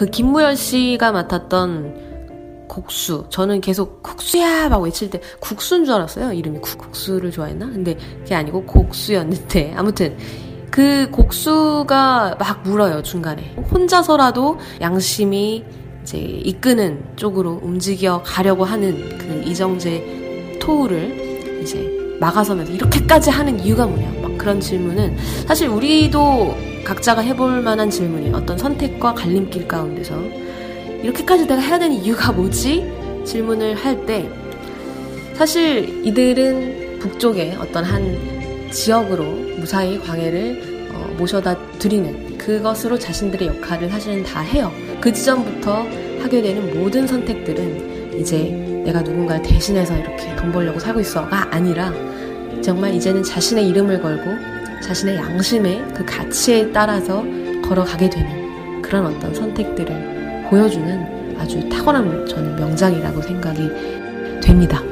그 김무열 씨가 맡았던 곡수. 저는 계속 국수야! 막 외칠 때 국수인 줄 알았어요. 이름이 국, 국수를 좋아했나? 근데 그게 아니고 곡수였는데. 아무튼 그 곡수가 막 물어요, 중간에. 혼자서라도 양심이 이제 이끄는 쪽으로 움직여 가려고 하는 그 이정재 토우를 이제 막아서면서 이렇게까지 하는 이유가 뭐냐. 막 그런 질문은 사실 우리도 각자가 해볼 만한 질문이 어떤 선택과 갈림길 가운데서 이렇게까지 내가 해야 되는 이유가 뭐지? 질문을 할 때 사실 이들은 북쪽의 어떤 한 지역으로 무사히 광해를 어, 모셔다 드리는 그것으로 자신들의 역할을 사실은 다 해요. 그 지점부터 하게 되는 모든 선택들은 이제 내가 누군가를 대신해서 이렇게 돈 벌려고 살고 있어가 아니라 정말 이제는 자신의 이름을 걸고 자신의 양심의 그 가치에 따라서 걸어가게 되는 그런 어떤 선택들을 보여주는 아주 탁월한 저는 명작이라고 생각이 됩니다.